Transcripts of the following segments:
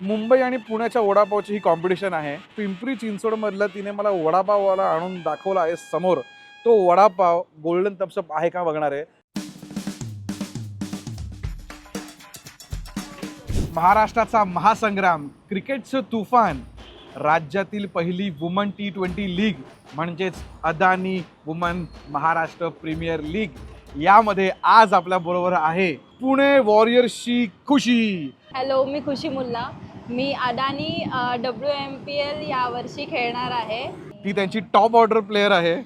मुंबई आणि पुण्याच्या वडापावची ही कॉम्पिटिशन आहे. पिंपरी चिंचवडमधलं तिने मला वडापाववाला आणून दाखवला आहे समोर. तो वडापाव गोल्डन तपसप आहे का बघणार आहे? महाराष्ट्राचा महासंग्राम क्रिकेटचं तुफान राज्यातील पहिली वुमन टी ट्वेंटी लीग म्हणजेच Adani women Maharashtra premier league यामध्ये आज आपल्या बरोबर आहे पुणे वॉरियर्सची खुशी. हॅलो मी खुशी मुल्ला. मी Adani W M P L यावर्षी खेळणार आहे. ती त्यांची टॉप ऑर्डर प्लेअर आहे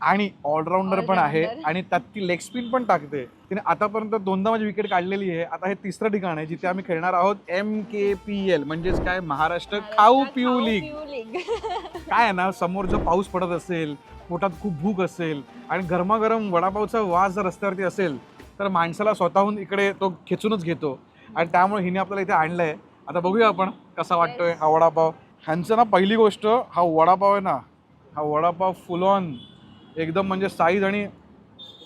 आणि ऑलराऊंडर पण आहे. आणि त्यात ती लेग स्पिन पण टाकते. तिने आतापर्यंत दोनदा माझी विकेट काढलेली आहे. आता हे तिसरं ठिकाण आहे जिथे आम्ही खेळणार आहोत एम के पी एल म्हणजेच काय महाराष्ट्र खाऊ पिऊ लीग. काय आहे ना समोर जर पाऊस पडत असेल पोटात खूप भूक असेल आणि गरमागरम वडापावचा वास जर रस्त्यावरती असेल तर माणसाला स्वतःहून इकडे तो खेचूनच घेतो. आणि त्यामुळे हिने आपल्याला इथे आणलंय. आता बघूया आपण कसा वाटतोय हा वडापाव. ह्यांचं ना पहिली गोष्ट हा वडापाव आहे ना हा वडापाव फुल ऑन एकदम म्हणजे साईज आणि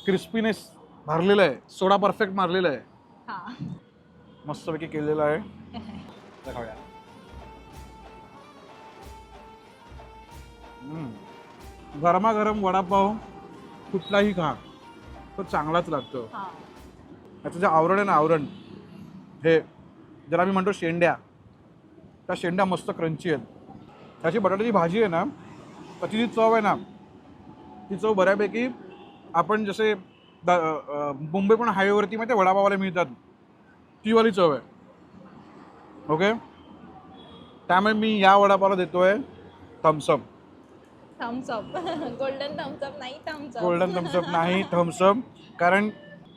क्रिस्पीनेस भरलेला आहे. सोडा परफेक्ट मारलेला आहे. हा. मस्तपैकी केलेला आहे. खाऊया. गरमागरम वडापाव कुठलाही खा तो चांगलाच लागतो. हा. याचं जे आवरण आहे ना आवरण हे ज्याला मी म्हणतो शेंड्या. त्या शेंड्या मस्त क्रंची आहेत. त्याची बटाट्याची भाजी आहे ना त्याची जी चव आहे ना ती चव बऱ्यापैकी आपण जसे द मुंबई पण हायवेवरती माहिती वडापावाला मिळतात. ती वाली चव आहे. ओके त्यामुळे मी या वडापावला देतोय Thums Up Thums Up golden Thums Up नाही Thums Up golden Thums Up नाही थम्सअप कारण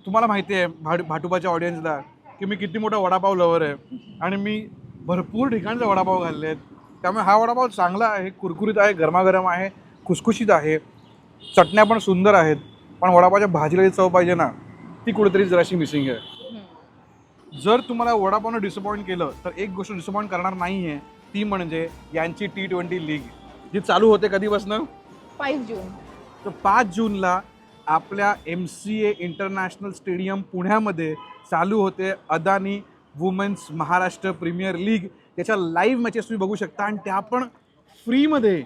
तुम्हाला माहिती आहे भाट भाटुबाच्या ऑडियन्सला की मी किती मोठा वडापाव लवर आहे. आणि मी भरपूर ठिकाणचे वडापाव खाल्ले आहेत. त्यामुळे हा वडापाव चांगला आहे कुरकुरीत आहे गरमागरम आहे खुसखुशीत आहे. चटण्या पण सुंदर आहेत पण वडापावच्या भाजीला जी चव पाहिजे ना ती कुठेतरी जराशी मिसिंग आहे. जर तुम्हाला वडापावनं डिसअपॉइंट केलं तर एक गोष्ट डिसअपॉइंट करणार नाही आहे ती म्हणजे यांची टी ट्वेंटी लीग जी चालू होते कधीपासून? Five June. तर पाच जूनला आपल्या M C A international stadium पुण्यामध्ये चालू होते. Adani women's Maharashtra premier league. त्याच्या लाईव्ह मॅचेस तुम्ही बघू शकता आणि त्या पण फ्रीमध्ये.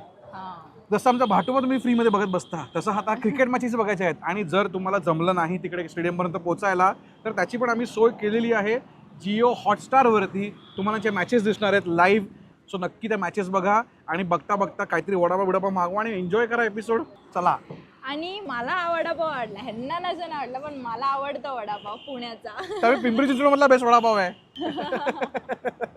जसं आमचा भाटोबा तुम्ही फ्रीमध्ये बघत बसता तसं आता क्रिकेट मॅचेस बघायच्या आहेत. आणि जर तुम्हाला जमलं नाही तिकडे स्टेडियमपर्यंत पोहोचायला तर त्याची पण आम्ही सोय केलेली आहे. जिओ हॉटस्टारवरती तुम्हाला जे मॅचेस दिसणार आहेत लाईव्ह सो नक्की त्या मॅचेस बघा आणि बघता बघता काहीतरी वडापाव बिडापाव मागवा आणि एन्जॉय करा एपिसोड चला. आणि मला वडापाव आवडला. ह्यांना नसेल आवडला पण मला आवडतो वडापाव पुण्याचा. त्यामुळे पिंपरी चिंचवडमधला बेस्ट वडापाव आहे.